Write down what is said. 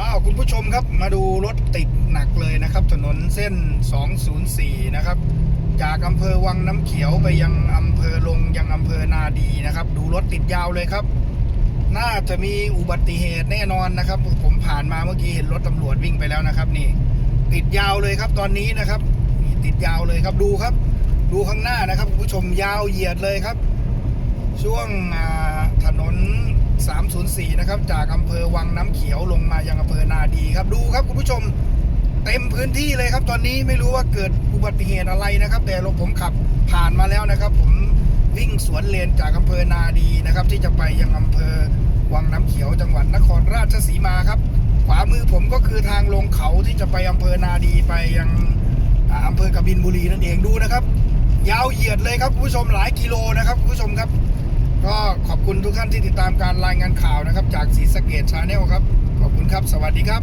อ้าวคุณผู้ชมครับมาดูรถติดหนักเลยนะครับ ถนนเส้น 204 นะครับ จากอำเภอวังน้ำเขียวไปยังอำเภอลงยังอำเภอนาดีนะครับ ดูรถติดยาวเลยครับ น่าจะมีอุบัติเหตุแน่นอนนะครับ ผมผ่านมาเมื่อกี้เห็นรถตำรวจวิ่งไปแล้วนะครับ นี่ ติดยาวเลยครับตอนนี้นะครับนี่ติดยาวเลยครับดูครับ ดูข้างหน้านะครับคุณผู้ชมยาวเหยียดเลยครับ ช่วงถนน 304 นะครับ จากอำเภอวังน้ำเขียวลงมายังอำเภอนาดีครับ ดูครับคุณผู้ชมเต็มพื้นที่เลยครับ ตอนนี้ไม่รู้ว่าเกิดอุบัติเหตุอะไรนะครับ แต่รถผมขับผ่านมาแล้วนะครับ ผมวิ่งสวนเลนจากอำเภอนาดีนะครับ ที่จะไปยังอำเภอวังน้ำเขียวจังหวัดนครราชสีมาครับ ขวามือผมก็คือทางลงเขาที่จะไปอำเภอนาดีไปยังอำเภอกบินบุรีนั่นเองดูนะครับ ยาวเหยียดเลยครับคุณผู้ชมหลายกิโลนะครับคุณผู้ชมครับ ก็ คุณทุกท่านที่ติดตามการรายงานข่าวนะครับ จากศรีสะเกดชาแนลครับ ขอบคุณครับ สวัสดีครับ